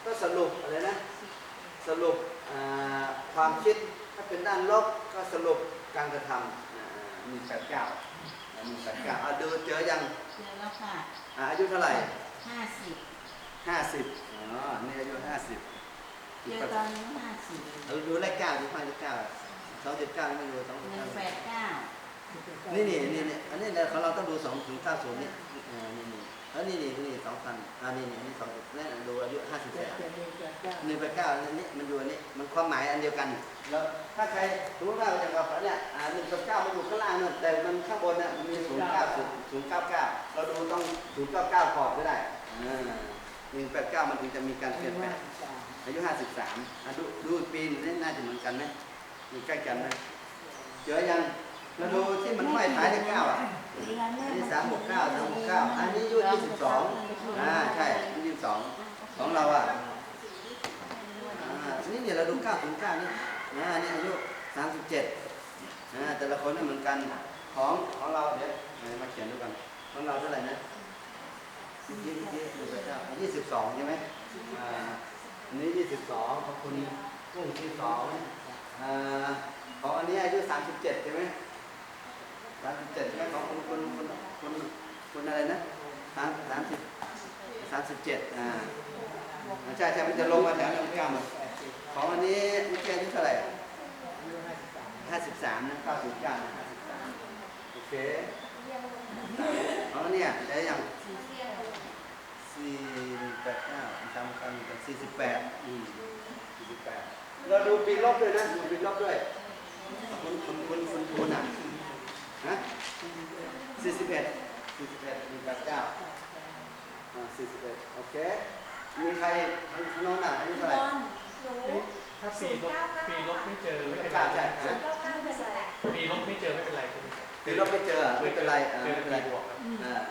วกก็สรุปอะไรนะ สรุปอ่าความคิดถ้าเป็นด้านลบก็สรุปการกระทำหนึ่งแปดเก้าหนึ่งแปดเก้าเอาดูเจอยังเจอแล้วค่ะอ่าอายุเท่าไหร่ห้าสิบห้าสิบอ๋อนี่อายุห้าสิบเจอตอนนี้ห้าสิบเราดูเลขเก้าดูฟังเลขเก้าสองเจ็ดเก้าไม่ดูสองหเจ็ดนึ่เก้างแปดเก้านี่นี่นี่นี่อันนี้เนี่ยของเราต้องดูสองถึงเก้าศูนย์นี่อ่านี่นี่ แล้วนี่นี่นี่สองพันอ่านี่นี่นี่สองนี่ดูอายุห้าสิบแปดหนึ่งแปดเก้าอันนี้มันอยู่อันนี้มันความหมายอันเดียวกัน แล้วถ้าใครรู้ว่าอย่างกับเนี่ยอ่าหนึ่งแปดเก้ามันอยู่ข้างล่างนั่นแต่มันข้างบนเนี่ยมันมีศูนย์เก้าศูนย์เก้าเก้าเราดูต้องศูนย์เก้าเก้าพอร์ตก็ได้หนึ่งแปดเก้ามันถึงจะมีการเปลี่ยนแปลงอายุห้าสิบสามดูดูปีนี่น่าจะเหมือนกันไหมอยู่ใกล้กันไหมเจอยังเราดูที่มันไม่ท้ายเลขเก้าอะอั นนี้สามหกเก้าสามหกเก้าอันนี้อายุยี่สิบสองอ่าใช่ยี่สิบสองของเราอะอ่านี่เนี่ยเราดู9ถึง9นี่นะนี่อายุ37นะแต่ละคนไม่เหมือนกันของของเราเดี๋ยวมาเขียนดูกันของเราเท่าไหร่นะยี่สิบยี่สิบเก้ายี่สิบสองใช่ไหมอ่าอันนี้ยี่สิบสองของคุณกุ้งที่สองอ่าของอันนี้อายุ37ใช่ไหม 37ใช่ไหมของคุณคุณคุณคุณคุณอะไรนะสามสามสิบสามสิบเจ็ดอ่าใช่ใช่มันจะลงมาแถวนั้นกล้ามาของอันนี้เมื่อกี้อายุเท่าไหร่ห้าสิบสามนะเก้าสิบเก้าห้าสิบสามโอเคของเนี้ยได้ยังสี่แปดเก้าจำกันกันสี่สิบแปดอืมสี่สิบแปดเราดูปีลบด้วยนะดูปีลบด้วยคุณคุณคุณคุณคุณอะ ฮะสี่สิบเอ็ดสี่สิบเอ็ดหนึ่งแปดเก้าอ่าสี่สิบเอ็ดโอเค มีใครโน้นอะอายุเท่าไหร่ถ้าปีลบปีลบไม่เจอไม่เป็นไรใช่ใช่ใช่ปีลบไม่เจอไม่เป็นไรใช่ไหมครับคือเราไม่เจอไม่เป็นไรเออเจอไม่เป็นไรปีบวกครับอ่า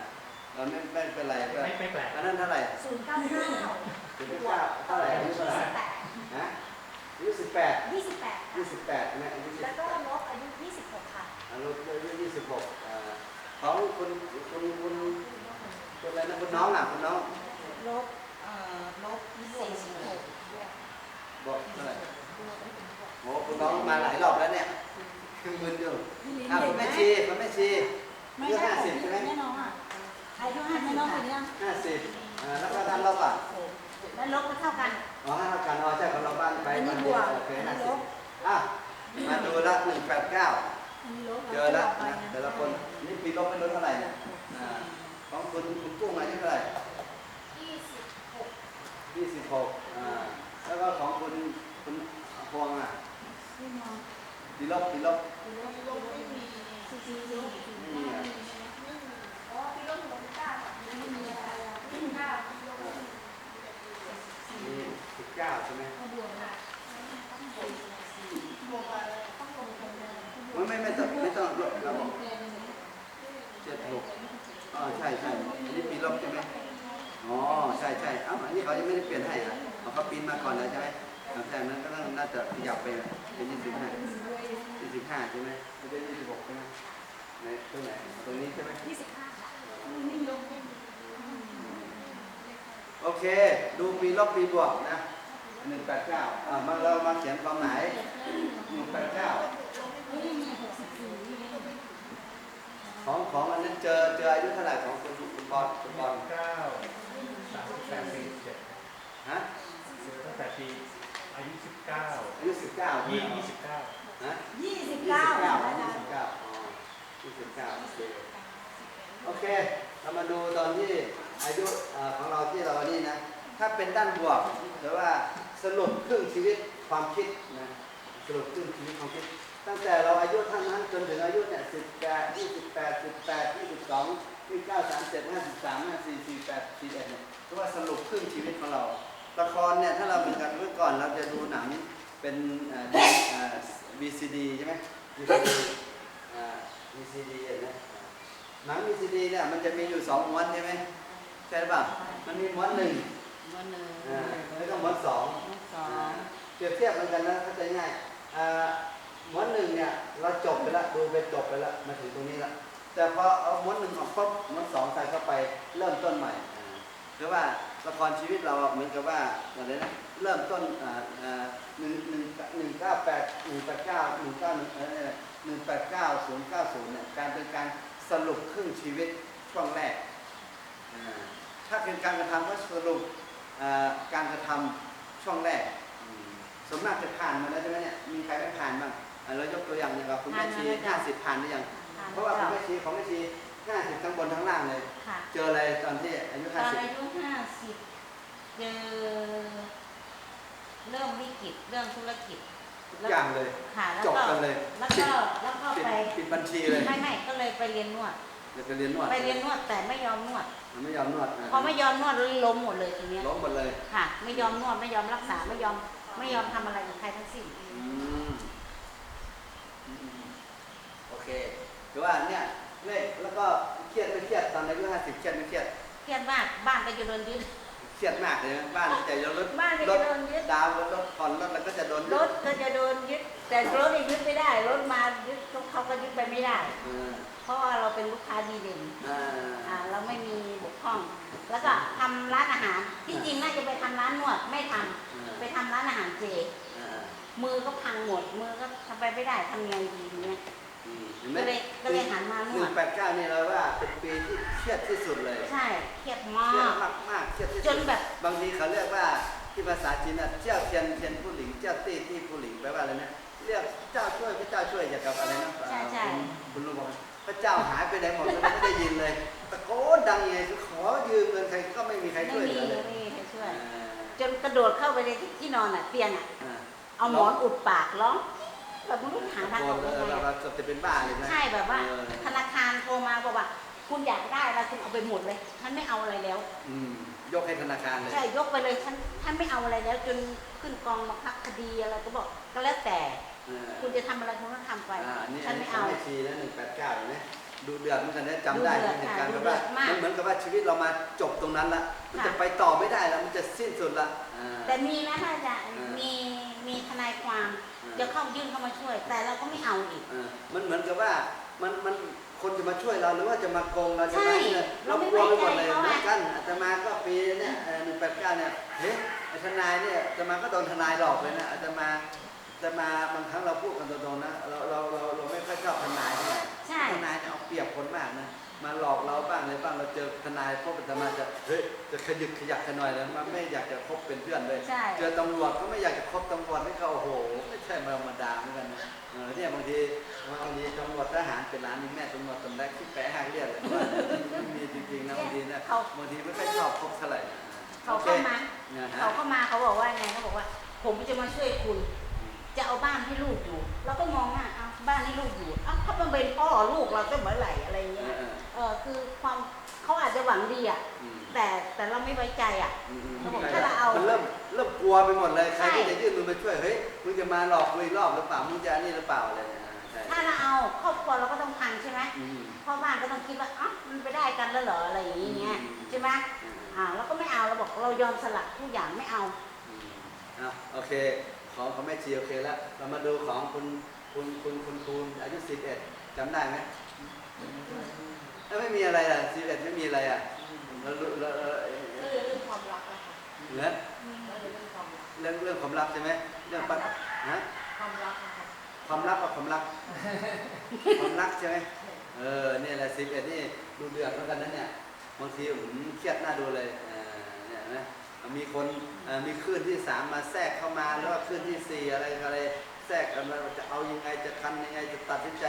เราไม่ไม่เป็นไรก็ไม่ไม่แปลกอันนั้นเท่าไหร่ศูนย์เก้าเก้าสิบเก้าเท่าไหร่อายุเท่าไหร่แปดฮะอายุสิบแปดยี่สิบแปดยี่สิบแปดนะอายุยี่แล้สิวบก็แปดลบอายุยี่สิบหกค่ะอายุ อายุยี่สิบหกอ่าของคุณคุณคุณคุณอะไรนะคุณน้องอะคุณน้องลบเอ่อลบสี่สิบหกบอกเท่าไหร่โอ้คุณน้องมาหลายรอบแล้วเนี่ยคือมึนอยู่อะคุณแม่ชีคุณแม่ชีไม่อายุใช่ห้าสิบใช่ไหมแม่น้องอะอายุห้าแม่น้องคนนี้ห้าสิบอ่าแล้วก็ด้านลบอะ แล้วลบก็เท่ากัน อ๋อห้ากันอ๋อใช่ของเราบ้านไป อันนี้ บ้าน บ เดียว ก โอเค อัน ห้า นี้ สิ ล บบ อะมาดูละหนึ่งแปดเก้า อันนี้ลบ เจอละนะแต่ละคนนี่ปีลบไม่รู้เท่าไหร่นะอ่าของคุณคุณกุ้งอายุเท่าไหร่ ยี่สิบหก ยี่สิบหกอ่าแล้วก็ของคุณคุณพวงอะ พี่น้อง ปีลบปีลบ ลบลบไม่มีสี่สิบสี่ ไม่มีอะ อ๋อพี่ลบหกเก้าไม่มีอะไรยี่สิบเก้าพี่ลบ มีสิบเก้าใช่ไหม บวกละ บวกอะไรต้องลงกันเลย ไม่ไม่ไม่ต้องไม่ต้องลบเราบอกเจ็ดหกอ๋อใช่ใช่อันนี้ปีลบใช่ไหมอ๋อใช่ใช่เอ้าอันนี้เขายังไม่ได้เปลี่ยนให้อะเอาเขาปีนมาก่อนแล้วใช่ไหมแต่นั้นก็ต้องน่าจะขยับไปเป็นยี่สิบห้า ยี่สิบห้าใช่ไหมไม่ใช่ยี่สิบหกใช่ไหมไหน ตรงไหนตรงนี้ใช่ไหมยี่สิบห้าค่ะโอเค ดูปีลบปีบวกนะหนึ่งแปดเก้าอ่ามาเรามาเขียนความหมายหนึ่งแปดเก้าของของอันนั้นเจอเจออายุเท่าไหร่ของคุณคุณบอลคุณบอลเก้าสามสิบแปดสี่สิบเจ็ดฮะเจอตั้งแต่ปีอายุสิบเก้าอายุสิบเก้ายี่ยี่สิบเก้าฮะยี่สิบยี่เก้าสิบเก้ายี่สิบเก้าอ๋อ ยี่สิบเก้าโอเคโอเค เรามาดูตอนที่อายุเอ่อของเราที่เรานี่นะ ถ้าเป็นด้านบวกหรือว่าสรุปครึ่งชีวิตความคิดนะ สรุปครึ่งชีวิตความคิด ตั้งแต่เราอายุเท่านั้นจนถึงอายุเนี่ยสิบแปดยี่สิบแปดสิบแปดยี่สิบสองยี่เก้าสามเจ็ดห้าสิบสามห้าสี่สี่แปดสี่เอ็ดเนี่ยเรียกว่าสรุปครึ่งชีวิตของเรา ละครเนี่ยถ้าเราเป็นกันเมื่อก่อนเราจะดูหนังเป็นเอ่อ VCD ใช่ไหม VCD า VCD เห็นไหมหนัง VCD เนี่ยมันจะมีอยู่สองม้วนใช่ไหมใช่หรือเปล่ามันมีม้วนหนึ่งวันหนึ่งอ่าแล้วก็ม้วนสองสองเปรียบเทียบเหมือนกันนะเข้าใจง่ายอ่าม้วนหนึ่งเนี่ยเราจบไปแล้วดูไปจบไปแล้วมาถึงตรงนี้แล้วแต่พอเอาม้วนหนึ่งออกปุ๊บม้วนสองใส่เข้าไปเริ่มต้นใหม่อ่าคือว่าละครชีวิตเราอะเหมือนกับว่าอะไรนะเริ่มต้นอ่าอ่าหนึ่งหนึ่งหนึ่งเก้าแปดหนึ่งแปดเก้าหนึ่งเก้าหนึ่ง หนึ่งแปดเก้าศูนย์เก้าศูนย์เนี่ยการเป็นการสรุปครึ่งชีวิตช่วงแรกอ่าถ้าเป็นการกระทำก็สรุปอ่าการกระทำช่วงแรกอืมสมมากจะผ่านมาแล้วใช่ไหมเนี่ย มีใครไม่ผ่านบ้างอ่าเรายกตัวอย่างอย่างกับคุณแม่ชีห้าสิบผ่านหรือยัง เพราะว่าคุณแม่ชีของแม่ชีห้าสิบทั้งบนทั้งล่างเลยค่ะเจออะไรตอนที่อายุตห้าอนสิบอายุห้าสิบเจอเริ่มวิกฤตเรื่องธุรกิจ ทุกอย่างเลย ค่ะแล้วจบก็กันเลยแล้วก็แล้วก็ปิดไปปิดบัญชีเลยไม่ไม่ก็เลยไปเรียนนวด เดี๋ยวไปเรียนนวดไปเรียนนวดแต่ไม่ยอมนวดไม่ยอมนวดพอไม่ยอมนวดเลยล้มหมดเลยทีเนี้ยล้มหมดเลยค่ะ ไม่ยอมนวดไม่ยอมรักษาไม่ยอมไม่ยอมทำอะไรกับใครทั้งสิ้น อืมอืมโอเคคือว่าเนี่ยเลขแล้วก็เครียดไม่เครียดตอนอายุห้าสิบเครียดไม่เครียด เครียดมากบ้านก็จะโดนยึด เครียดมากเลยนะบ้านจะโดนรถบ้านก็รจะถโดนยึด ดาวน์รถผ่อนรถแล้วก็จะโดนรถก็จะโดนยึด แต่รถนี่ยึดไม่ได้ รถมายึดเขาก็ยึดไปไม่ได้เออเพราะว่าเราเป็นลูกค้าดีเด่นอ่าอ่าเราไม่มีบกพร่อง แล้วก็ทำร้านอาหาร ที่จริงน่าจะไปทำร้านนวดไม่ทำไปทำร้านอาหารเจ อ่ามือก็พังหมด มือก็ทำไปไม่ได้ทำยังไงดีเนี่ยอืม เห็นไหมก็เลยก็เลยหันมานหวนึ่ดงแปดเก้านี่เราว่าเป็นปีที่เครียดที่สุดเลยใช่เครียดมาเครียดก มากมากๆเครียดที่จสุนดแบบ บางทีเขาเรียกว่าที่ภาษาจีนน่ะเจ้าเทียนเทียนผู้หลิงเจ้าตี้ที่ผู้หลิงแปลว่าอะไรนะเรียกเจ้าช่วยพระเจ้าช่วยอย่างกับอะไรนะใช่ใช่ คุณคุณลุงบอกว่าพระเจ้าหายไปไหนหมดเลยไม่ได้ยินเลยตะโกนดังยังไงคือขอยืมเงินใครก็ไม่มีใครไม่ช่วยเหมีลือเลยไม่มีใครช่วยอ่าจนกระโดดเข้าไปในที่ที่นอนอะเตียงอะ อ่า เอาหมอนอุดปากร้อง แบบไม่รู้หาทางออกตะยังโกนไงแล้วเราอะเกือบจะเป็นบ้าเลยนะใช่แบบว่า เออธนาคารโทรมาบอกว่า คุณอยากได้แล้วคุณเอาไปหมดเลยฉันไม่เอาอะไรแล้ว อืมยกให้ธนาคารเลย ใช่ยกไปเลยฉันฉันไม่เอาอะไรแล้ว จนขึ้นกองบังคับคดีอะไรก็บอกก็แล้วแต่เออคุณจะทำอะไรคุณก็ทำไป อ่าอันนี้ฉัอันนไม่นี้เอา ไม่ชีนะหนึ่งแปดเก้าเห็นไหมดูเดือดเหมือนกันนะจำได้ดูเดือดเหตุการณ์ค่ะแบบว่าดูเดือดมากมันเหมือนกับว่าชีวิตเรามาจบตรงนั้นละมันค่ะ จะไปต่อไม่ได้แล้วมันจะสิ้นสุดละอ่า แต่มีนะท่านอาจารย์อ่ามีมีมีทนายความอ่า จะเข้ายื่นเข้ามาช่วย แต่เราก็ไม่เอาอีก เออมันเหมือนกับว่ามันมันคนจะมาช่วยเราหรือว่าจะมาโกงเราจะใช่มาเนี่ยเราเราไม่กลัวไปหมดเลยไว้ใจเขาเหมือะอนกันอาตมาก็ปีเนี่ยหนึ่งแปดเก้าเนี่ยเฮ้ยไอ้ทนายเนี่ยอาตมาก็โดนทนายหลอกเลยนะอาตมาอาตมาบางครั้งเราพูดกันตรงๆนะเราเราเราเราไม่ค่อยชอบทนายเท่าไหร่ ใช่ ทนายเนี่ยเอาเปรียบคนมากนะ มาหลอกเราบ้างอะไรบ้าง เราเจอทนายพวกอาตมาจะ เฮ้ย จะขยึกขยักกันหน่อยเลยมันไม่อยากจะคบเป็นเพื่อนเลย ใช่ เจอตำรวจก็ไม่อยากจะคบตำรวจนี่ก็โอ้โห ไม่ใช่ธรรมดาเหมือนกันนะเออเนี่ยบางทีบางทีตำรวจทหารเป็นร้านนี้แม่ตำรวจตำแรกที่แปะหักเรียกเลยว่ามันมีจริงๆนะบางทีนะเขาบางทีไม่ค่อยชอบคบเท่าไหร่เขาโอคเข้ามานะฮะ เขาเข้ามาเขาบอกว่าไงเขาบอกว่า ผมจะมาช่วยคุณ จะเอาบ้านให้ลูกอยู่ เราก็มองหน้าเอาบ้านให้ลูกอยู่เอ้าถ้ามันเป็นพ่อลูกเราก็เมื่อไหร่อะไรเอเงี้อยเออเออคือความเขาอาจจะหวังดีอะอืมแต่แต่เราไม่ไว้ใจอะอืมอืมเขาบอกถ้าเราเอามันเริ่มเริ่มกลัวไปหมดเลยใครใช่ที่จะยื่นมือมาช่วยเฮ้ยมึงจะมาหลอกกูอีกรอบหรือเปล่ามึงจะอันนี่หรือเปล่าอะไรเนี่ยใช่ถ้าเราเอาครอบครัวเราก็ต้องพังใช่ไหมอืมพ่อบ้านก็ต้องคิดว่าอ๋อมันไปได้กันแล้วเหรออะไรอย่างเงี้ยอืมใช่ไหมอ่าเราก็ไม่เอาเราบอกเรายอมสละทุกอย่างไม่เอาอืมอะโอเค ของของแม่ชีโอเคแล้วเรามาดูของคุณคุณคุณคุณคูณอายุ11จำได้ไหมเอ้ยไม่มีอะไรอะ11ไม่มีอะไรอะเราเราเราเราก็เลยเรื่องความรักอะค่ะเหมือนก็เลยเรื่องความรักเรื่องเรื่องความลับใช่ไหมเรื่องปัญฮะความรักอะค่ะความลับกับความรักความรักใช่ไหมเออเนี่ยแหละสิบเอ็ดนี่ดูเดือดเหมือนกันนะเนี่ยบางทีผมเครียดหน้าดูเลยเออเนี่ยเห็นไห มมีคนเอ่อมีคลื่นที่สามมาแทรกเข้ามาแล้วก็คลื่นที่สี่อะไรอะไรแทรกกันมาจะเอายังไงจะทันยังไงจะตัดสินใจ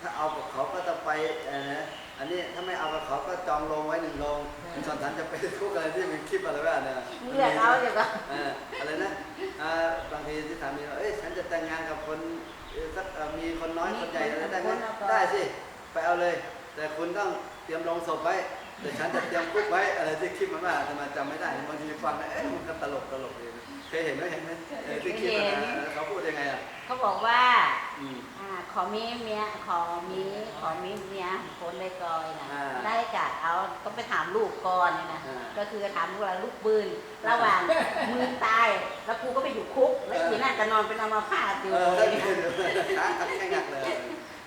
ถ้าเอากับเขาก็จะไปเออนะอันนี้ถ้าไม่เอากับเขาก็จองลงไว้หนึ่งลงคุณสอนทันจะไปคุกอะไรที่มีคลิปอะไรแบบเนี่ยเลือกเอาเดี๋ยวก็เอออะไรนะอ่าบางทีที่ถามมีว่าเอ้ยฉันจะแต่งงานกับคนเอ่อสักเอ่อมีคนน้อยคนใหญ่อะไรได้ไหมได้สิไปเอาเลย แต่คุณต้องเตรียมลงศพไว้ แต่ฉันจะเตรียมคุกไว้อะไรที่คลิปมันว่าทำไมจำไม่ได้บางทีฟังแล้วเอ๊ะมันก็ตลกตลกเลยเคยเห็นไหมเห็นไหมเออที่คลิปมันนะเขาพูดยังไงอะเขาบอกว่าอืมอ่าขอมีเมียขอมีขอมีเมียคนได้ก่อยนะอ่าได้กะเอาก็ไปถามลูกก่อนเนี่ยนะอ่าก็คือถามลูกว่าลูกปืนระหว่างมือตายแล้วกูก็ไปอยู่คุกแล้วอีน่าจะนอนเป็นอัมาพาตอยู่เออเลได้ยยินนะขาขัดแข้งหักเลย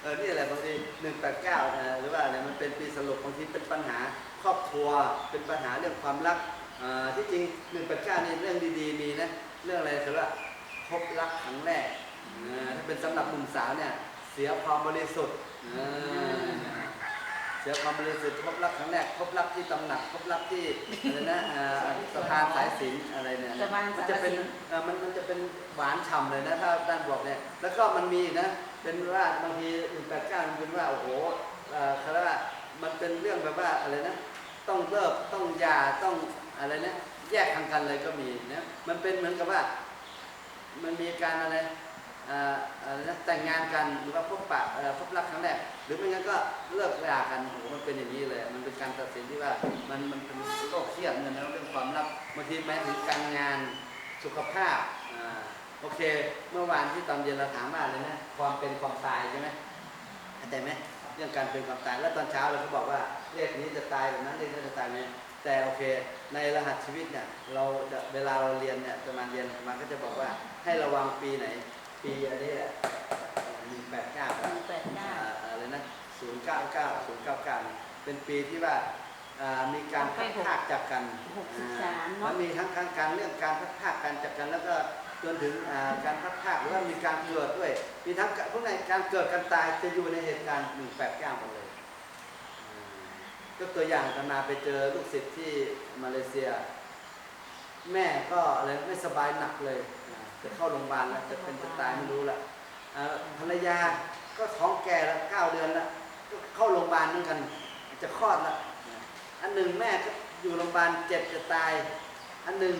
เออนี่แหละบางทีหนึ่งแปดเก้านะหรือว่าอะไรมันเป็นปีสรุปบางทีเป็นปัญหาครอบครัว เป็นปัญหาเรื่องความรักเอ่าที่จริงหนึ่งแปดเก้านี่เรื่องดีๆมีนะเรื่องอะไรคือว่าพบรักครั้งแรกอ่าถ้าเป็นสำหรับหนุ่มสาวเนี่ยเสียความบริสุทธิ์อ่าเสียความบริสุทธิ์พบรักครั้งแรกพบรักที่ตำหนักพบรักที่อะไรนะอ่าสะพานสายสิญจนอะไรเนี่ยสะพานมัสายจะเป็นสิญจน์เอ่อมันมันจะเป็นหวานฉ่ำเลยนะถ้าด้านบอกเนี่ยแล้วก็มันมีอีกนะ เป็นว่าบางทีหนึ่งแปดเก้ามันเป็นว่าโอ้โหเอ่อเขาร่ามันเป็นเรื่องแบบว่าอะไรนะ ต้องเลิกต้องหย่าต้องอะไรนะแยกทางกันเลยก็มีนะมันเป็นเหมือนกับว่า มันมีการอะไรอ่ออะไรนะแต่งงานกันหรือว่าพบปะเอ่อพบรักครั้งแรกหรือไม่งั้นก็เลิกรากันโอ้โหมันเป็นอย่างนี้เลย มันเป็นการตัดสินที่ว่ามันมันเป็นโรคเครียดเงินแล้วเรื่องความรักบางทีแม้ถึงการงานสุขภาพอ่า โอเค เมื่อวานที่ตอนเย็นเราถามว่าอะไรนะ ความเป็นความตายใช่ไหมเข้าใจไหมเรื่องการเป็นความตาย แล้วตอนเช้าเราก็บอกว่าเลขนี้จะตายแบบนั้นเลขนี้จะตายไหมแต่โอเค ในรหัสชีวิตเนี่ยเราจะเวลาเราเรียนเนี่ยจะมาเรียนมันก็จะบอกว่าให้ระวังปีไหน ปีอันนี้แหละหนึ่งแปดเก้าหนึ่งแปดเก้าอะไรนะศูนย์เก้าเก้าศูนย์เก้าเก้าเป็นปีที่ว่าอ่ามีการพัดพรากจากกันหกสิบสามมัเนาะนมีทั้งทั้งการเรื่องการพัดพรากกันจากกันแล้วก็ จนถึงการพัดพรากหรือว่ามีการเกิดด้วย มีทั้งพวกในการเกิดการตายจะอยู่ในเหตุการณ์หนึ่งแปดเก้าหมดเลยยก็ตัวอย่างกันมาไปเจอลูกศิษย์ที่มาเลเซีย แม่ก็อะไรไม่สบายหนักเลยจะเข้าโรงพยาบาลแล้วจะเป็นจะตายไม่รู้ละภรรยาก็ท้องแก่แล้วเก้าเดือนแล้วก็เข้าโรงพยาบาลเหมือนกัน จะคลอดล้วอันหนึ่งแม่ก็อยู่โรงพยาบาลเจ็บจะตาย อันหนึ่ง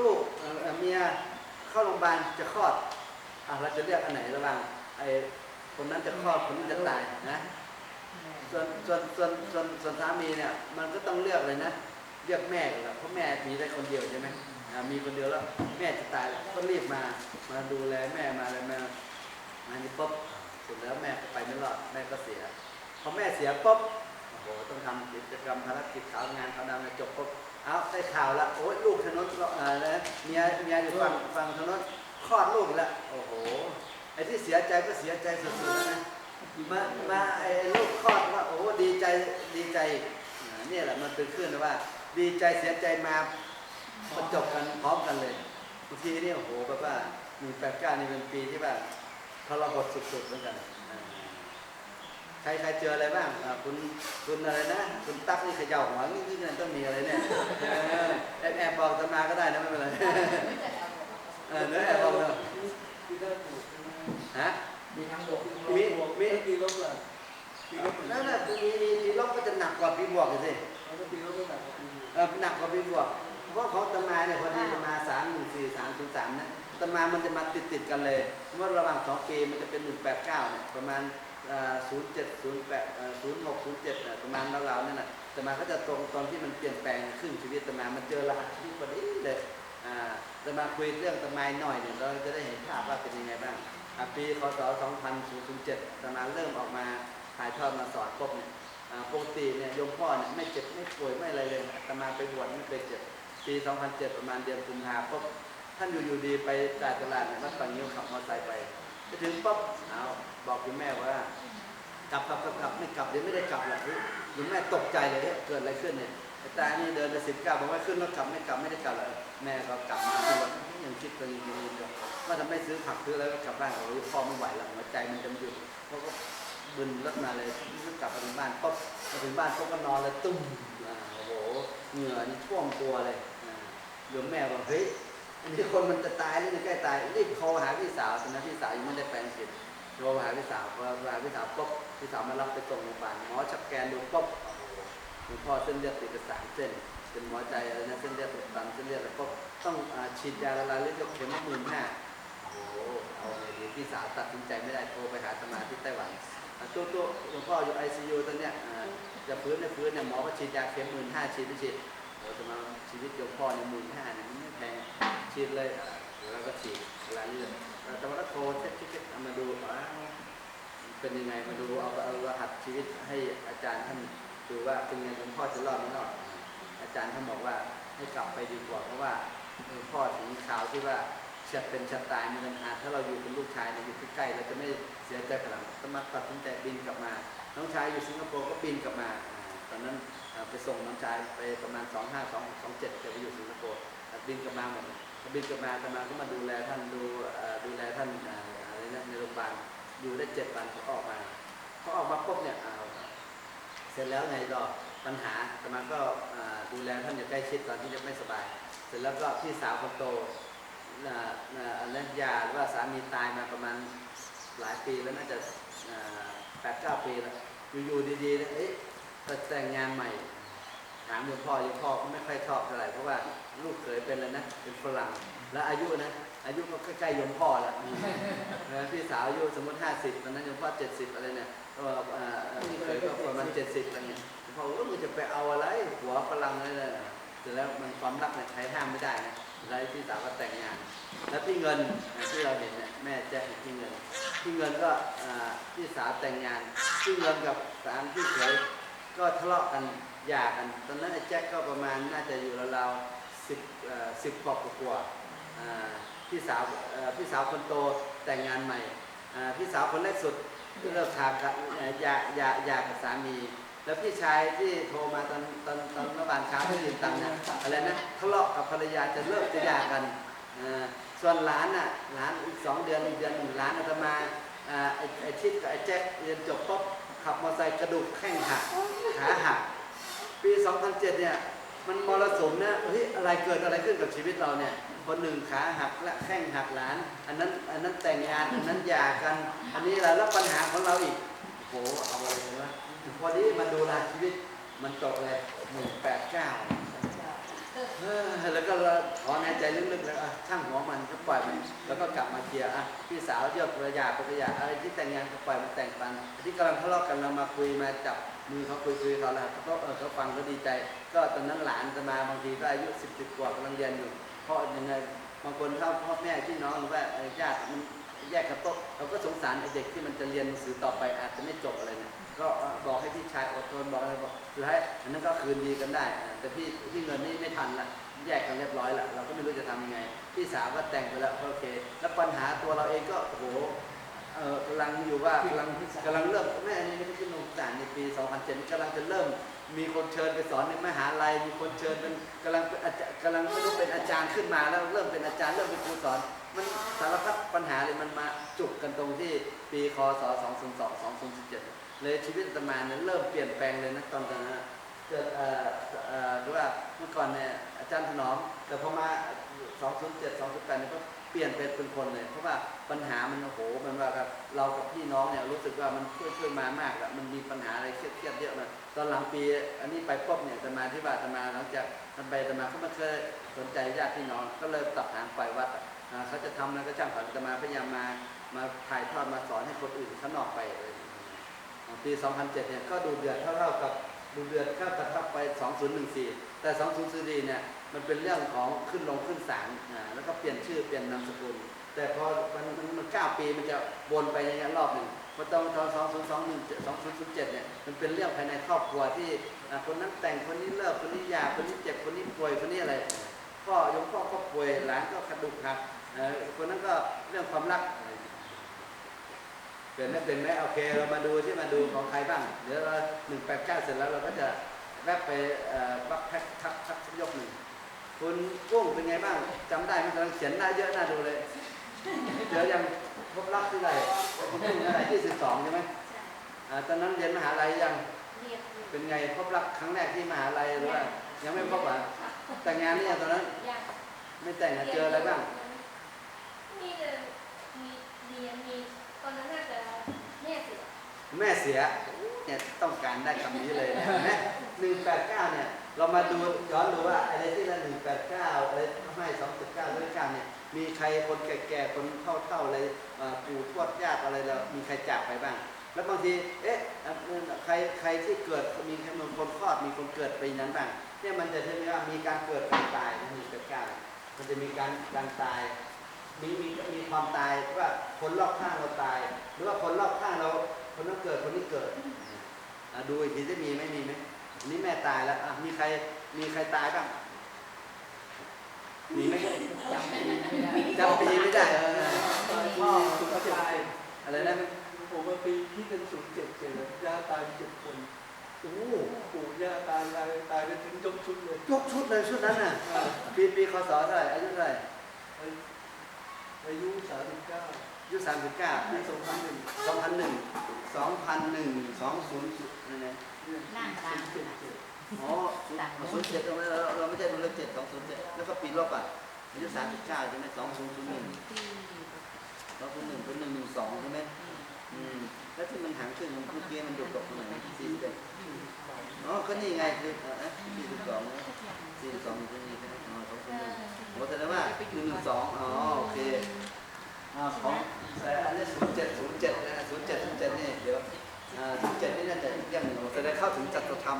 ลูกเมีย เข้าโรงพยาบาลจะคลอดอะเราจะเรียกอันไหนระหว่างไอ้คนนั้นจะคลอดคนนี้จะตายนะส่วนส่วนส่วนส่วนส่วนสามีเนี่ย มันก็ต้องเลือกเลยนะเลือกแม่ก่อนละเพราะแม่มีได้คนเดียวใช่ไหมอ่ามีคนเดียวแล้วแม่จะตายแล้วก็รีบมามาดูแลแม่มาอะไรมามานี่ปุ๊บเสร็จแล้วแม่ก็ไปไม่รอดแม่ก็เสียพอแม่เสียปุ๊บโอ้โหต้องทำกิจกรรมภารกิจข่าวงานเขาวดำเนี่ยจบปุ๊บ เอาได้ข่าวแล้วโอ้ยลูกถนนเอออะไรนะเมียเมียอยู่ฝั่งฝั่งถนนคลอดลูกแล้วโอ้โหไอ้ที่เสียใจก็เสียใจสุดๆแล้วนะมามาไอ้ลูกคลอดว่าโอ้ดีใจดีใจเนี่ยแหละมันเป็นขึ้นว่า ดีใจเสียใจมาประจบกันพร้อมกันเลยบางทีเนี่ยโอ้โหแบบว่าหนึ่งแปดเก้านี่เป็นปีที่แบบทรหดสุดๆเหมือนกัน ใครใครเจออะไรบ้างอ่าคุณคุณอะไรนะ คุณตั๊กนี่เขย่าหัวนี่นี่ต้องมีอะไรเนี่ยเออแอบแอบบอกตมาก็ได้นะไม่เป็นไรเออเนื้อแอบบอกเนอะฮะมีทั้งบวกมีมีปีลบเลยปีลบนั่นแหละมีมีปีลบก็จะหนักกว่าปีบวกอยู่สิแล้วก็ปีลบก็แบบปีเออหนักกว่าปีบวกเพราะของตมาเนี่ยพอดีตมาสามหนึ่งสี่สามศูนย์สามนะตมามันจะมาติดติดๆกันเลยเมื่อระหว่างสองปีมันจะเป็นหนึ่งแปดเก้าเนี่ยประมาณ ศูนย์เจ็ดศูนย์แปดศูนย์หกศูนย์เจ็ดประมาณราวๆนั่นแหละตมาก็จะตรงตอนที่มันเปลี่ยนแปลงขึ้นชีวิตแต่มามันเจอรหัสชีวิตพอดีเลยอ่มาคุยเรื่องตมาหน่อยเนี่ยเราจะได้เห็นภาพว่าเป็นยังไงบ้างปีคศ2007ตมาเริ่มออกมาถ่ายทอดมาสอนปุ๊บเนี่ยปกติเนี่ยโยมพ่อเนี่ยไม่เจ็บไม่ป่วยไม่อะไรเลยอาตมาไปบวชไม่เคยเจ็บปี 2007 ประมาณเดือนกุมภาพันธ์ท่านอยู่อยู่ดีไปจ่ายตลาดเนี่ยวัดปังยิ้วขับมอเตอร์ไซค์ไป ไปถึงปุ๊บเอาบอกคุณแม่ว่ากลับกลับกลับกลับไม่กลับเดี๋ยวไม่ได้กลับหรอกคุณแม่ตกใจเลยเฮ้ยเกิดอะไรขึ้นเนี่ยไอ้ตานี่เดินไปสิบเก้าบอกว่าขึ้นรถกลับไม่กลับไม่ได้กลับเลยแม่ก็กลับมาที่วัดยังคิดตัวเองอยู่เลยว่าทำไมซื้อผักซื้ออะไรก็กลับบ้านโอ้พ่อไม่ไหวแล้วหัวใจมันจะหยุดเขาก็บึนรถมาเลยกลับมาถึงบ้านปุ๊บมาถึงบ้านปุ๊บก็นอนเลยตุ้มอ่าโอ้โหเหงื่อนี่ท่วมตัวเลยอ่าโยมแม่บอกเฮ้ย อันนี้คนมันจะตายหรือมันใกล้ตายรีบโทรหาพี่สาวตอนนั้นพี่สาวยังไม่ได้แปลงเสร็จโทรหาพี่สาวพอหาพี่สาวปุ๊บพี่สาวมารับไปส่งโรงพยาบาลหมอจับแกนดูปุ๊บโอ้โหลวงพ่อเส้นเลือดติดไปสามเส้นเป็นหัวใจอะไรนะเส้นเลือดติดตันเส้นเลือดแล้วก็ต้องฉีดยาละลายเลือดเข็มหมื่นห้าโอ้โหเอาไงดีพี่สาวตัดสินใจไม่ได้โทรไปหาสมาที่ไต้หวันตัวตัวหลวงพ่ออยู่ไอซียูตอนเนี้ยอ่าจะฟื้นไม่ฟื้นเนี่ยหมอก็ฉีดยาเข็มหมื่นห้าฉีดไม่ฉีดเราจะมาชีวิตหลวพ่อเนี่ยหมื่นห้าเนี่ย ฉีดเลยแล้วก็ฉีดเวลาเลือดแต่ว่าก็โทรเช็คเช็คมาดูว่าเป็นยังไงมาดูเอาเอารหัสชีวิตให้อาจารย์ท่านดูว่าเป็นยังไงหลวงพ่อจะรอดไม่รอดอาจารย์ท่านบอกว่าให้กลับไปดีกว่าเพราะว่าหลวงพ่อถึงข่าวที่ว่าจะเป็นชะตายมันเป็นอาถ้าเราอยู่เป็นลูกชายเนี่ยอยู่ใกล้ๆเราจะไม่เสียใจขนาดนั้นต้องมาตัดสินใจบินกลับมา น้องชายอยู่สิงคโปร์ก็บินกลับมา ตอนนั้นไปส่งน้องชายไปประมาณสองห้าสองสองเจ็ดจะไปอยู่สิงคโปร์บินกลับมาหมด บินกลับมาตมาก็มาดูแลท่านดูดูแลท่านอะไรนะในโรงพยาบาลอยู่ได้เจ็ดวันเขาออกมาเขาออกมาปุ๊บเนี่ยเอาเสร็จแล้วไงต่อปัญหาตมาก็ดูแลท่านอย่างใกล้ชิดตอนที่ยังไม่สบาย เสร็จแล้วก็พี่สาวคนโตน่ะน่นยาหรือว่าสามีตายมาประมาณหลายปีแล้วน่าจะแปดเก้าปีแล้วอยู่ๆดีๆเอ๊ะแต่งงานใหม่ามโยมพ่อโยมพ่อก็ไม่ค่อยชอบเท่าไหร่เพราะว่าลูกเคยเป็นแล้วนะเป็นฝรั่งแล้วอายุนะอายุก็ใกล้ยมพ่อแล้วพี่สาวอายุสมมติห้าสิบตอนนั้นยมพ่อเจ็ดสิบอะไรเนี่ยก็พี่เคยก็ประมาณเจ็ดสิบอะไรเงี้ยพ่อว่ามึงจะไปเอาอะไรหัวฝรั่งอะไรเนี่ยเสร็จแล้วมันความรักเนี่ยใช้ห้ามไม่ได้นะแล้วพี่สาวก็แต่งงาน แล้วพี่เงินที่เราเห็นเนี่ยแม่แจ้งพี่เงิน พี่เงินก็พี่สาวแต่งงาน พี่เงินกับสามพี่เขยก็ทะเลาะกัน ยากัน ตอนนั้นไอ้แจ็คก็ประมาณน่าจะอยู่ราวๆสิบสิบกว่ากว่าๆพี่สาวพี่สาวคนโตแต่งงานใหม่พี่สาวคนเล็กสุดก็เลิกขาดกันเอ่อหย่าหย่าหย่ากับสามี แล้วพี่ชายที่โทรมาตอนตอนตอนเมื่อวานเช้าที่ยืนตังค์เนี่ยอะไรนะทะเลาะกับภรรยาจะเลิกจะหยากันส่วนหลานน่ะหลานอีกสองเดือนอีกเดือนหนึ่งหลานอาตมาอ่าไอ้ไอ้ชิดกับไอ้แจ็คเรียนจบปุ๊บขับมอเตอร์ไซค์กระดูกแข้งหักขาหัก ปี 2007 เนี่ย มันมรสุมนะเฮ้ยอะไรเกิดอะไรขึ้นกับชีวิตเราเนี่ย คนหนึ่งขาหักและแข้งหักหลาน อันนั้น อันนั้นแต่งงาน อันนั้นหย่ากัน อันนี้อะไรแล้วปัญหาของเราอีกโอ้โหเอาอะไรวะพอดีมาดูราชีวิต มันตกเลยหนึ่งแปดเก้า แล้วก็ถอนหายใจลึกๆแล้วช่างหัวมันก็ปล่อยมัน แล้วก็กลับมาเคลียร์อะพี่สาวเยกระยาไปกรยาอะไรที่แต่งงานก็ปล่อยมันแต่งปันที่กำลังทะเลาะกันเรามาคุยมาจับมือเขาคุยคุยเขาแล้วเขาก็เออเขาฟังก็ดีใจ ก็ตอนนั้นหลานจะมาบางทีก็อายุสิบสิบกว่ากำลังเรียนอยู่เพราะยังไงบางคนเข้าพ่อแม่พี่น้องหรือว่าญาติมันแยกกันโต๊ะเราก็สงสารเด็กที่มันจะเรียนหนังสือต่อไปอาจจะไม่จบอะไรเนี่ย ก็เอ่อบอกให้พี่ชายอดทนบอกอะไรบอกสุดท้ายอันนั้นก็คืนดีกันได้อ่าแต่พี่พี่เงินนี่ไม่ทันละแยกกันเรียบร้อยแล้วเราก็ไม่รู้จะทำยังไง พี่สาวก็แต่งไปแล้วโอเค แล้วปัญหาตัวเราเองก็โอ้โหเออกำลังอยู่ว่ากำลังกำลังเริ่มแม่อันนี้ไม่ได้ขึ้นลงต่างในปี 2007กำลังจะเริ่มมีคนเชิญไปสอนในมหาลัย มีคนเชิญเป็นกำลังเป็นอาจารย์กำลังไม่รู้เป็นอาจารย์ขึ้นมาแล้วเริ่มเป็นอาจารย์เริ่มเป็นครูสอน มันสารพัดปัญหาเลยมันมาจุกกันตรงที่ปีคศ 202 2017 เลยชีวิตอาตมาเนี่ยเริ่มเปลี่ยนแปลงเลยนะตอนนั้นนะเกิดเอ่อเอ่อว่าเมื่อก่อนเนี่ยอาจารย์ถนอมแต่พอมา207 208เนี่ยก็เปลี่ยนเป็นเป็นคนเลยเพราะว่าปัญหามันโอ้โหมันว่าแบบเรากับพี่น้องเนี่ยรู้สึกว่ามันช่วยช่วยมามากแล้วมันมีปัญหาอะไรเครียดเครียดเยอะมาตอนหลังปีอันนี้ไปปุ๊บเนี่ยจะมาที่ว่าจะมาหลังจากมันไปจะมาก็ไม่เคยสนใจญาติพี่น้องก็เลยตัดหางปล่อยวัดเขาจะทำอะไรก็ช่างเขาจะมาพยายามมามาถ่ายทอดมาสอนให้คนอื่นข้างนอกไปเลย ปี 2007 เนี่ยก็ดูเดือดเท่าๆกับดูเดือดเข้ากับทับไป 2014 แต่ 2014 เนี่ยมันเป็นเรื่องของขึ้นลงขึ้นศาลอ่าแล้วก็เปลี่ยนชื่อเปลี่ยนนามสกุล แต่พอมันมันมัน9ปีมันจะวนไปอย่างนี้ยรอบหนึ่งพอตอนตอน2021 2007เนี่ยมันเป็นเรื่องภายในครอบครัวที่คนนั้นแต่งคนนี้เลิกคนนี้ยาคนนี้เจ็บคนนี้ป่วยคนนี้อะไรพ่อยมพ่อก็ป่วยหลานก็กระดูกหักคนนั้นก็เรื่องความรัก เป็นไหมเป็นไหมโอเค เรามาดูที่มาดูของใครบ้าง เดี๋ยวเราหนึ่งแปดเก้าเสร็จแล้วเราก็จะแวบไปเอ่อบักแพ็คทักทักสักยกหนึ่งคุณกุ้งเป็นไงบ้างจำได้ไหมกำลังเขียนหน้าเยอะหน้าดูเลย เดี๋ยวยังพบรักที่ไหนคุณกุ้งเท่าไหร่ที่สิบสองใช่ไหมอ่าตอนนั้นเรียนมหาลัยยังเรียนอยู่เป็นไงพบรักครั้งแรกที่มหาลัยหรือว่ายังไม่พบอะแต่งงานนี่ยังตอนนั้นยังไม่แต่งอะเจออะไรบ้างมีแต่มีเรียนมีตอนนั้นน่าจะแม่เสีย แม่เสียเนี่ยต้องการได้คำนี้เลยนะหนึ่งแปดเก้าเนี่ยเรามาดูย้อนดูว่าอะไรที่ละหนึ่งแปดเก้าอะไรให้สองจ็ดเก้าด้วยกันเนี่ยมีใครคนแก่ๆคนเท่าๆอะไรปู่ทวดญาติอะไรเรามีใครจากไปบ้าง แล้วบางทีเอ๊ะเอ่ใครใครที่เกิดมีจำนวนคนคลอดมีคนเกิดไปนั้นบ้างเนี่ยมันจะใช่ไหมว่ามีการเกิดการตายหนึ่งแปดเก้ามันจะมีการการตายมีมีมีความตายว่าคนรอบข้างเราตาย หรือว่าคนรอบข้างเรา คนนั้นเกิดคนนี้เกิดอะดูอีกทีจะมีไหมมีไหมอันนี้แม่ตายแล้วอะมีใครมีใครตายบ้างมีไหมจำปีไม่ได้จำปีไม่ได้เออพ่อสุขตายอะไรนะผมว่าปีที่เป็นศูนย์เจ็ดเจ็ดย่าตายเจ็ดคนอโอ้ปู่ย่าตายตายตายไปถึงยกชุดเลยยกชุดเลยชุดนั้นน่ะปีปีคศเท่าไหร่อายุเท่าไหร่อายุสามสิบเก้า ยุสามสิบเก้าปีสองพันหนึ่งสองพันหนึ่งสองพันหนึ่งสองศูนย์นี่ไงนั่งตามเจ็ดเจ็ดอ๋อศูนย์เจ็ดตรงนั้นเราเราไม่ใช่ดูเลขเจ็ดสองศูนย์เจ็ดแล้วก็ปีลบอะอายุสามสิบเก้าใช่ไหมสองศูนย์ศูนย์หนึ่งสองศูนย์หนึ่งศูนย์หนึ่งหนึ่งสองใช่ไหมอืมแล้วที่มันหางขึ้นมันเมื่อกี้มันหยุดตกตรงไหนสี่สิบเอ็ดอ๋อก็นี่ไงคือเออสี่สิบสองสี่สิบสองอยู่ตรงนี้ใช่ไหมอ๋อสองศูนย์หนึ่งโอ้แสดงว่าหนึ่งหนึ่งสองอ๋อโอเคอ่าขอ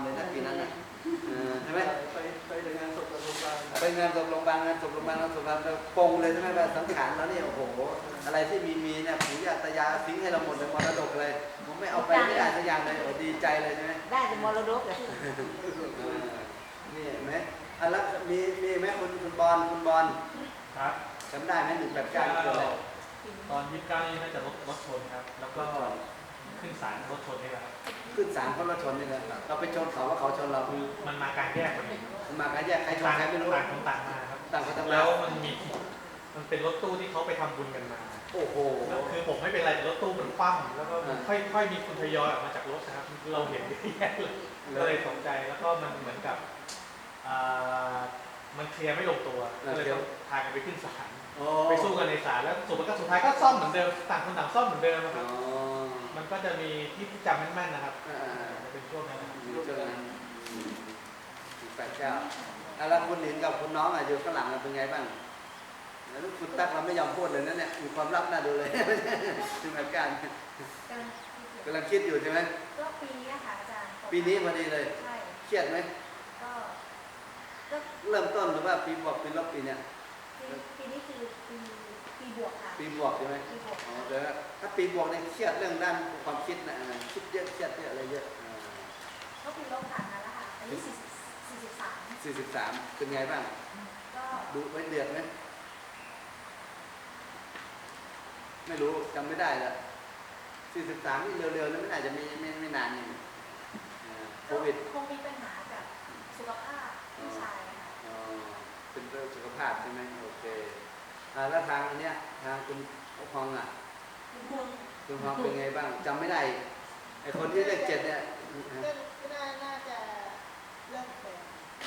เลยนะปีนั้นน่ะเออใช่ไหมไปไปในงานศพโรงพยาบาลไปงานศพโรงพยาบาลงานศพโรงพยาบาลงานศพโรงพยาบาลเราปงเลยใช่ไหมว่าสังขารเราเนี่ยโอ้โห อะไรที่มีมีเนี่ยปู่ย่าตายายทิ้งให้เราหมดเลยมรดกเลยผมไม่เอาไปไม่ได้สักอย่างเลยโอ้ดีใจเลยใช่ไหมได้แต่มรดกเลยเออนี่เห็นไหมอะแล้วมีมีไหมคุณคุณบอลคุณบอลครับจำได้ไหมหนึ่งแปดเก้าคืออะไรตอนยี่สิบเก้านี่น่าจะรถรถชนครับ แล้วก็ ขึ้นศาลรถชนนี่แหละครับขึ้นศาลเขาเราชนนี่เลยเราไปชนเขาว่าเขาชนเราคือมันมาการแยกกันมากันแยกใครชนต่างใครไม่รู้ต่างคนต่างมาครับต่างคนต่างมาแล้วมันมีมันเป็นรถตู้ที่เขาไปทำบุญกันมา โอ้โหแล้วคือผมไม่เป็นไรแต่รถตู้มันคว่ำแล้วก็อ่าค่อยค่อยมีคนทยอยออกมาจากรถนะครับ เราเห็นเยอะแยะเลยก็เลยสนใจแล้วก็มันเหมือนกับอ่ามันเคลียร์ไม่ลงตัวก็เลยต้องพากันไปขึ้นศาลโอ้ไปสู้กันในศาลแล้วสุดท้ายก็สุดท้ายก็ซ่อมเหมือนเดิมต่างคนต่างซ่อมเหมือนเดิมนะคอ๋รับอ มันก็จะมีที่จำแม่นๆนะครับอ่าจะเป็นช่วงนั้นนะครับอยู่ตรงนั้นแปดเก้าอะแล้วคุณหลินกับคุณน้องอะอยู่ข้างหลังอะเป็นไงบ้างแล้วคุณตั๊กเราไม่ยอมพูดเลยนะเนี่ยมีความลับน่าดูเลยถึงแปดเก้ากำลังคิดอยู่กำลังคิดอยู่ใช่ไหมก็ปีนี้อะค่ะอาจารย์ปีนี้พอดีเลย ใช่เครียดไหมก็ก็เริ่มต้นหรือว่าปีบวกปีลบปีเนี่ยปีปีนี้คือปี ปีบวกค่ะปีบวกใช่ไหมปีบวกอ๋อแต่ว่าถ้าปีบวกเนี่ยเครียดเรื่องด้านความคิดนะอ่าคิดเยอะเครียดเยอะอะไรเยอะก็ปีลบผ่านมาแล้วค่ะอายุสี่สิบสี่สิบสามสี่สิบสามเป็นไงบ้างก็ดูไว้เดือดไหมไม่รู้จำไม่ได้ละสี่สิบสามนี่เร็วๆนะไม่น่าจะไม่ไม่ไม่นานนี่อ่าโควิดคงมีปัญหากับสุขภาพพี่ชายค่ะอ๋อเป็นเรื่องสุขภาพใช่ไหมโอเคอ่า แล้วทางอันเนี้ยทางคุณพองอะห่วงคุณพองเป็นไงบ้างจำไม่ได้ไอคนที่เลขเจ็ดเนี่ยก็น่าน่าจะเลิกแฟน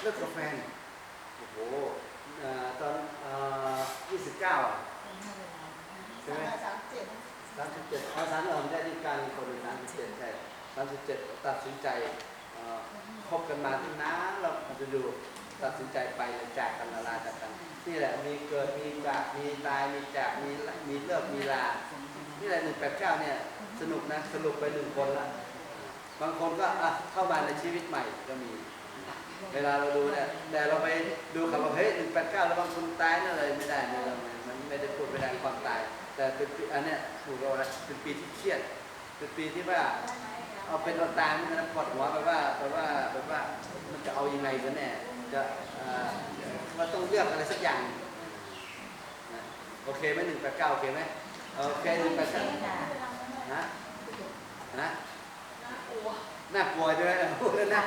เลิกกับแฟนโอ้โหอ่าตอนยี่สิบเก้าอะใช่ไหมสามเจ็ดสามสิบเจ็ดเอาสามเราได้ที่การคนสามสิบเจ็ดใช่สามสิบเจ็ดตัดสินใจเอ่อคบกันมาที่นานเราจะดู ตัดสินใจไปเลยจากกันละลาจากกัน นี่แหละมีเกิดมีจากมีตายมีจากมีมีเลิกมีลา นี่แหละหนึ่งแปดเก้าเนี่ยสนุกนะสรุปไปหนึ่งคนละบางคนก็อะเข้ามาในชีวิตใหม่ก็มี เวลาเราดูเนี่ยแต่เราไปดูเขาบอกเฮ้ยหนึ่งแปดเก้าแล้วบางคนตายนั่นเลยไม่ได้ไม่ได้มันไม่ได้พูดไม่ได้ความตาย แต่เป็นปีอันเนี้ยถูกเราล้วเป็นปีที่เครียดเป็นปีที่ว่าเอาเป็นเอาตายมันนะปวดหัวแบบว่าแบบว่าแบบว่ามันจะเอายังไงกันแน่ จะเอ่อมันต้องเลือกอะไรสักอย่างนะโอเคไหมหนึ่งแปดเก้าโอเคไหมโอเคหนึ่งแปดเก้านะนะน่ากลัวใช่ไหมพูดแล้วนะ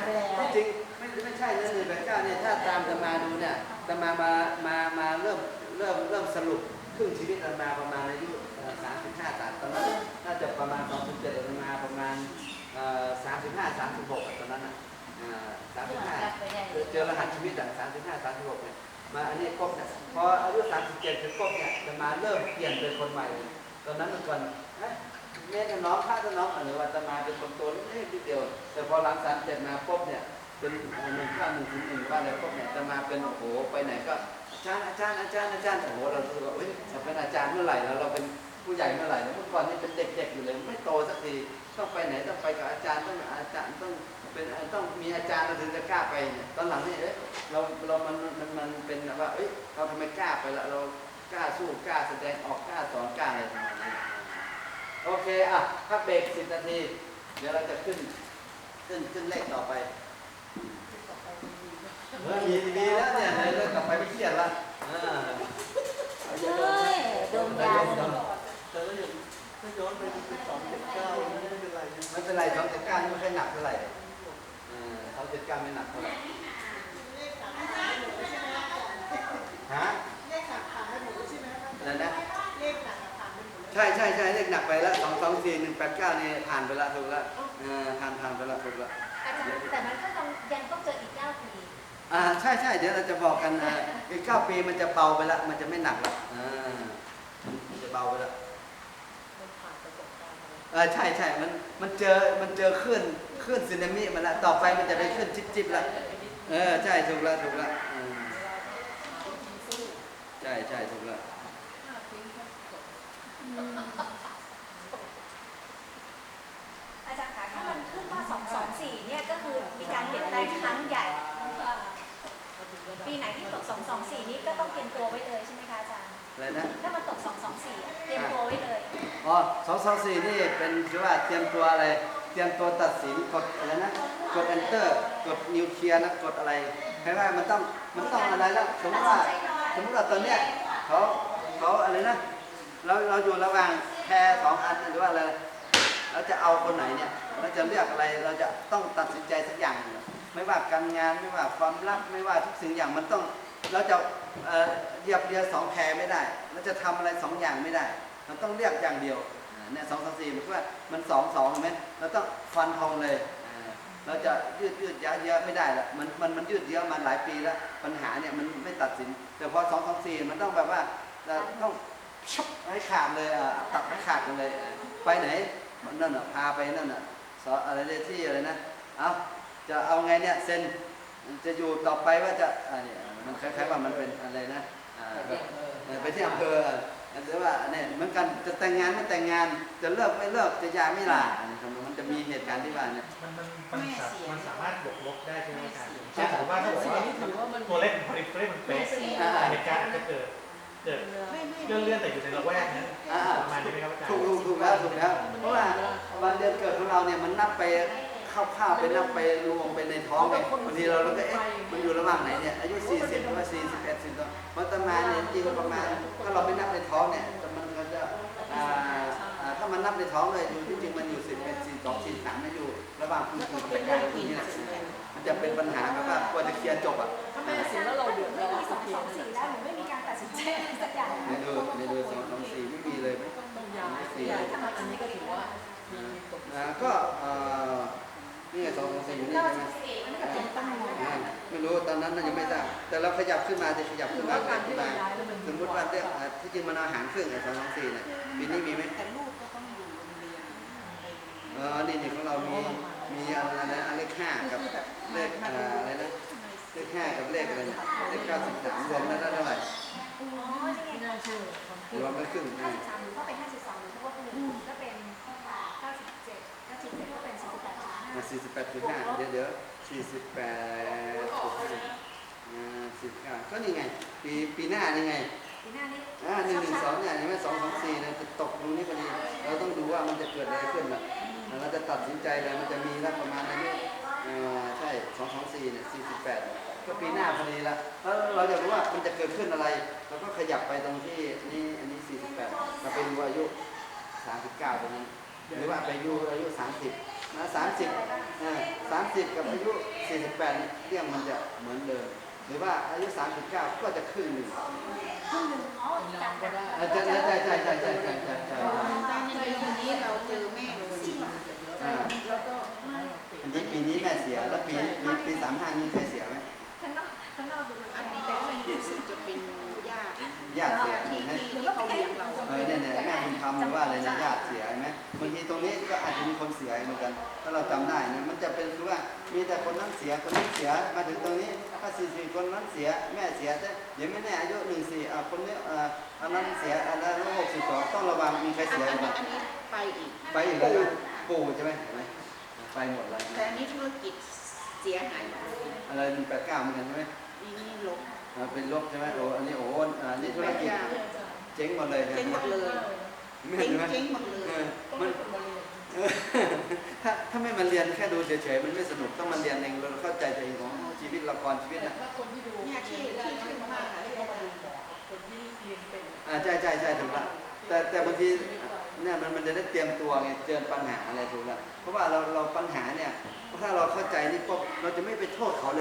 จริงไม่ไม่ใช่นะหนึ่งแปดเก้าเนี่ยถ้าตามตำมาดูเนี่ยตำมามามามาเริ่มเริ่มเริ่มสรุปครึ่งชีวิตตำมาประมาณอายุสามสิบห้าสามตอนนั้นน่าจะประมาณสองสิบเจ็ดตำมาประมาณสามสิบห้าสามสิบหกตอนนั้นนะ สามสิบห้าเจอรหัสชีวิตอะสามสิบห้าสามสิบหกเนี่ยมาอันนี้ครบเนี่ยพออายุสามสิบเจ็ดถึงครบเนี่ยตำมาเริ่มเปลี่ยนเป็นคนใหม่ ตอนนั้นเมื่อก่อนเอ๊ะแม่กับน้องพระกับน้องหรือว่าตำมาเป็นคนตัวเล็กๆนิดเดียว แต่พอหลังสามเจ็ดมาปุ๊บเนี่ยเป็นหนึ่งข้าหนึ่งถึงหนึ่งว่าอะไรพวกเนี่ยจะมาเป็นโอ้โหไปไหนก็อาจารย์อาจารย์อาจารย์อาจารย์โอ้โหเรารู้สึกว่าเฮ้ยเราเป็นอาจารย์เมื่อไหร่แล้วเราเป็นผู้ใหญ่เมื่อไหร่เมื่อก่อนนี่เป็นเด็กๆอยู่เลยไม่โตสักทีต้องไปไหนต้องไปกับอาจารย์ต้องอาจารย์ต้อง เป็นต้องมีอาจารย์เราถึงจะกล้าไปเนี่ยตอนหลังนี่เอ๊ะเราเรามันมันมันเป็นแบบว่าเอ้ยเราทำไมกล้าไปละเรากล้าสู้กล้าแสดงออกกล้าสอนกล้าอะไรประมาณนี้โอเคอะพักเบรกสิบนาที เดี๋ยวเราจะขึ้น ขึ้นขึ้นเลขต่อไปเออมีดีแล้วเนี่ยเลยเลิกกลับไปไม่เครียดละอ่าเฮ้ยดมยาแต่ก็ยังถ้าย้อนไปเป็นสองเจ็ดเก้าไม่เป็นไรนะไม่เป็นไรสองเจ็ดเก้านี่ไม่ค่อยหนักเท่าไหร่ ถสองเจ็ดเก้าไม่หนักเท่าไหร่เลขสามขาไม่หมูใช่ไหมอาจารย์ฮะเลขสามขาไม่หมูใช่ไหมอาอะไรจารย์นะเลขสามขาไม่หมูใช่ใช่ใช่เลขหนักไปแล้วสองสองสี่หนึ่งแปดเก้านี่ผ่านไปแล้วถูกแล้วเออผ่านผ่านไปแล้วถูกแล้วอาจารย์แต่มันก็ต้องยังต้องเจออีกเก้าปีอ่าใช่ใช่เดี๋ยวเราจะบอกกันอ่าอีกเก้าปีมันจะเบาไปแล้วมันจะไม่หนักแล้วอ่ามันจะเบาไปแล้วมันผ่านประสบการณ์มาแล้วเออใช่ใช่มันมันเจอมันเจอคลื่น คลื่นสึนามิมาแล้วต่อไปมันจะเป็นคลื่นจิ๊บจิ๊บแล้วเออใช่ถูกแล้วถูกแล้วอืมใช่ใช่ถูกแล้วอาจารย์คะถ้ามันขึ้นว่าสองสองสี่เนี่ยก็คือมีการเปลี่ยนแปลงครั้งใหญ่ ปีไหนที่ตกสองสองสี่นี้ก็ต้องเตรียมตัวไว้เลยใช่ไหมคะอาจารย์อะไรนะถ้ามันตกสองสองสี่เตรียมตัวไว้เลยอ๋อสองสองสี่นี่เป็นคือว่าเตรียมตัวอะไรเต รียมตัวตัดสินกดอะไรนะกด enter กดนิวเคลียร์นะกดอะไรใช่ไหมมันต้องมันต้องอะไรแล้วสมมติว่าสมมติว่าตอนเนี้ยเขาเขาอะไรนะเราเราอยู่ระหว่างแพรสองอันหรือว่าอะไรเราจะเอาคนไหนเนี่ยเราจะเลือกอะไรเราจะต้องตัดสินใจสักอย่าง ไม่ว่าการงานไม่ว่าความรักไม่ว่าทุกสิ่งอย่างมันต้องเราจะเอ่อเหยียบเรือสองแพรไม่ได้ เราจะทำอะไรสองอย่างไม่ได้ มันต้องเลือกอย่างเดียว เนี่ยสองสามสี่มันก็ว่ามันสองสองเห็นไหมเราต้องฟันธงเลยอ่าเราจะยืดยืดเยอะเยอะไม่ได้ละมันมันมันยืดเยอะมาหลายปีแล้ว ปัญหาเนี่ยมันไม่ตัดสิน แต่พอสองสองสี่มันต้องแบบว่าเราต้องชุบให้ขาดเลยอะตัดให้ขาดกันเลยอะไปไหนนั่นน่ะพาไปนั่นน่ะสออะไรเนี่ยที่อะไรนะเอาจะเอาไงเนี่ยเซ็นจะอยู่ต่อไปว่าจะอ่าเนี่ยมันคล้ายๆว่ามันเป็นอะไรนะอ่าแบบเออไปที่อำเภอ หรือว่าเนี่ยเหมือนกันจะแต่งงานไม่แต่งงาน จะเลิกไม่เลิกจะหยาไม่หย่าอันนี้ครับมันจะมีเหตุการณ์ที่ว่าเนี่ยมันมันมันสามันสามารถบวกลบได้ใช่ไหมอาจารย์อย่างเช่นสมมติว่าถ้าบอกว่าตัวเลขพอดีตัวเลขมันเป๊ะอ่าเหตุการณ์อาจจะเกิดเกิดเลื่อนเลื่อนแต่อยู่ในระแวกนั้นอ่าประมาณนี้ไหมครับอาจารย์ถูกถูกถูกแล้วถูกแล้วเพราะว่าวันเดือนเกิดของเราเนี่ยมันนับไป เข้าวๆไปนับไปรวมไปในท้องไงบางทีเราเราก็เอ๊ะมันอยู่ระหว่างไหนเนี่ยอายุ 40หรือว่า41 40ตัวเพราะประมาณเนี่ยจริงๆประมาณถ้าเราไม่นับในท้องเนี่ยมันก็จะอ่าอ่าถ้ามันนับในท้องเลยอยู่ที่จริงมันอยู่11 42 43มันอยู่ ระหว่างคุณคุณกับการคุณนี่แหละมันจะเป็นปัญหาแบบว่ากว่าจะเคลียร์จบอะถ้าแม่เสียแล้วเราเดือดร้อนสองสองสี่แล้วหนูไม่มีการตัดสินใจสักอย่างในดูในดูสองสองสี่ไม่มีเลยไหมสี่ถ้ามันอันนี้ก็ถือว่าอ่าก็เอ่อ นี่ไงสองสองสี่อยู่นี่เก้าใช่ไหมสิบสี่มันก็เป็นตั้งหมดอ่าไม่รู้ตอนนั้นน่าจะไม่ทราบแต่เราขยับขึ้นมาจะขยับขึ้นมาขยับขึ้นมาสมมติว่าเรื่องอ่าที่จริงมันเอาหารครึ่งไอ้สองสองสี่เนี่ยปีนี้มีไหมแต่ลูกก็ต้องอยู่โรงเรียนเออนี่นี่ของเรามีมีอะไรนะเลขห้ากับเลขอ่าอะไรนะเลขห้ากับเลขอะไรเนี่ยเลขเก้าสิบสามรวมแล้วได้เท่าไหร่อ๋อนี่ไงรวมแล้วครึ่งห้าสิบสามหนูก็ สี่สิบแปดจุดห้าเดี๋ยวเดี๋ยวสี่สิบแปดจุดสิบอ่าสิบเก้าก็นี่ไง ปีปีหน้านี่ไงปีหน้านี้อ่าหนึ่งหนึ่งสองเนี่ยเห็นไหมสองสองสี่เนี่ยจะตกตรงนี้พอดีเราต้องดูว่ามันจะเกิดอะไรขึ้นล่ะแล้วเราจะตัดสินใจเลยมันจะมีแล้วประมาณอายุเอ่อใช่สองสองสี่เนี่ยสี่สิบแปดก็ปีหน้าพอดีละแล้วเราจะรู้ว่ามันจะเกิดขึ้นอะไรเราก็ขยับไปตรงที่นี่อันนี้สี่สิบแปดเราไปดูอายุสามสิบเก้าตรงนั้นหรือว่าไปดูอายุสามสิบ นะสามสิบสามสิบกับอายุสี่สิบแปดเนี่ยเรื่องมันจะเหมือนเดิม หรือว่าอายุสามสิบเก้าก็จะครึ่งหนึ่งครึ่งหนึ่งอ๋อจัดแบบอ่าใช่ใช่ใช่ใช่ใช่ใช่ใช่ใช่ใช่ตอนนี้วันนี้เราเจอแม่โดนอ่าแล้วก็อันนี้ปีนี้แม่เสียแล้วปีปีปีสามห้านี้ใครเสียไหมข้างนอกข้างนอกดูอันนี้แต่ว่ารู้สึกจะเป็นญาติญาติเสียที่เห็นไหมที่ที่เขาเลี้ยงเราเออเนี่ยเนี่ยแม่บุญธรรมหรือว่าอะไรนะญาติเสียเห็นไหม บางทีตรงนี้ก็อาจจะมีคนเสียเหมือนกัน ถ้าเราจำได้นะมันจะเป็นคือว่ามีแต่คนนั้นเสียคนนี้เสียมาถึงตรงนี้ถ้าสี่สี่คนนั้นเสียแม่เสียแต่เดี๋ยวไม่แน่อายุหนึ่งสี่อะคนนี้อ่าอันนั้นเสียอันนั้นหกสิบสองต้องระวังมีใครอันเสียนี้ไหมอันนี้ไปอีกไปอีกแล้วนะปู่ใช่ไหมเห็นไหมไปหมดเลยแต่อันนี้ธุรกิจเสียหายหมดเลยอะไรหนึ่งแปดเก้าเหมือนกันใช่ไหมนี่นี่ลบอ่าเป็นลบใช่ไหมโอ้อันนี้โอ้อ่านี่ธุแปรดกิจเก้าเจ๊งหมดเลยเจ๊งหมดเลยไม่เจ๊เห็งนไหมเจ๊งหมดเลเอยอ มันเออถ้าถ้าไม่มาเรียนแค่ดูเฉยๆมันไม่สนุกต้องมาเรียนเองเราเข้าใจตัวเองของชีวิตละครชีวิตนะเนี่ยที่ที่ขึ้นมากอะที่เราดูอ่าใช่ใช่ใช่ถูกละแต่แต่บางทีเนี่ยมันมันจะได้เตรียมตัวไงเจอปัญหาอะไรถูกแล้วเพราะว่าเราเราปัญหาเนี่ยถ้าเราเข้าใจนี่ปุ๊บเราจะไม่ไปโทษเขาเลย